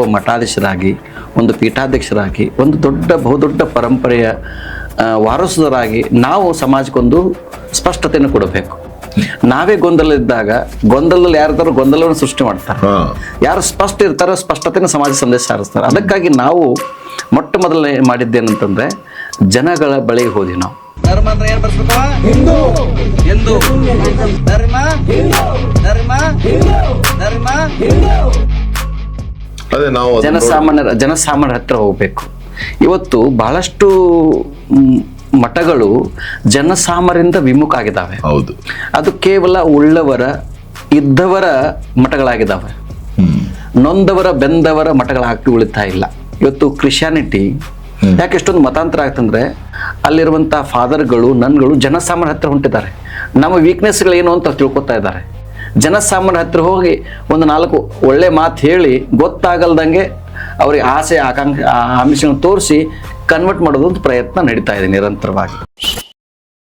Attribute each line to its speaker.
Speaker 1: ಒಬ್ಬ ಮಠಾಧೀಶರಾಗಿ ಒಂದು ಪೀಠಾಧ್ಯಕ್ಷರಾಗಿ ಒಂದು ದೊಡ್ಡ ಬಹುದೊಡ್ಡ ಪರಂಪರೆಯ ವಾರಸುದರಾಗಿ ನಾವು ಸಮಾಜಕ್ಕೊಂದು ಸ್ಪಷ್ಟತೆಯನ್ನು ಕೊಡಬೇಕು. ನಾವೇ ಗೊಂದಲ ಇದ್ದಾಗ ಗೊಂದಲದಲ್ಲಿ ಯಾರಿದ್ದಾರೋ ಗೊಂದಲವನ್ನು ಸೃಷ್ಟಿ ಮಾಡ್ತಾರೆ. ಯಾರು ಸ್ಪಷ್ಟ ಇರ್ತಾರೋ ಸ್ಪಷ್ಟತೆನ ಸಮಾಜ ಸಂದೇಶ ಸಾರಿಸ್ತಾರೆ. ಅದಕ್ಕಾಗಿ ನಾವು ಮೊಟ್ಟ ಮೊದಲನೇ ಮಾಡಿದ್ದೇನಂತಂದ್ರೆ ಜನಗಳ ಬಳಿಗೆ
Speaker 2: ಹೋದಿ. ನಾವು
Speaker 3: ಅದೇ ನಾವು
Speaker 1: ಜನಸಾಮಾನ್ಯರ ಜನಸಾಮಾನ್ಯರ ಹತ್ರ ಹೋಗಬೇಕು. ಇವತ್ತು ಬಹಳಷ್ಟು ಮಠಗಳು ಜನಸಾಮರಿಂದ ವಿಮುಖ ಆಗಿದ್ದಾವೆ.
Speaker 3: ಹೌದು.
Speaker 1: ಅದು ಕೇವಲ ಉಳ್ಳವರ ಇದ್ದವರ ಮಠಗಳಾಗಿದ್ದಾವೆ. ನೊಂದವರ ಬೆಂದವರ ಮಠಗಳಾಗಿ ಉಳಿತಾ ಇಲ್ಲ. ಇವತ್ತು ಕ್ರಿಶ್ಚಾನಿಟಿ ಯಾಕೆ ಎಷ್ಟೊಂದು ಮತಾಂತರ ಆಗ್ತಂದ್ರೆ ಅಲ್ಲಿರುವಂತಹ ಫಾದರ್ಗಳು ನನ್ಗಳು ಜನಸಾಮಾನ್ಯರ ಹತ್ರ ಹೊಂಟಿದ್ದಾರೆ. ನಮ್ಮ ವೀಕ್ನೆಸ್ಗಳು ಏನು ಅಂತ ತಿಳ್ಕೊತಾ ಇದ್ದಾರೆ. ಜನಸಾಮಾನ್ಯರ ಹತ್ತಿರ ಹೋಗಿ ಒಂದು ನಾಲ್ಕು ಒಳ್ಳೆ ಮಾತು ಹೇಳಿ ಗೊತ್ತಾಗಲ್ದಂಗೆ ಅವರಿಗೆ ಆಸೆ, ಆಕಾಂಕ್ಷ ಆಮಿಷಗಳನ್ನು ತೋರಿಸಿ ಕನ್ವರ್ಟ್ ಮಾಡೋದು ಒಂದು ಪ್ರಯತ್ನ ನಡೀತಾ ಇದೆ ನಿರಂತರವಾಗಿ.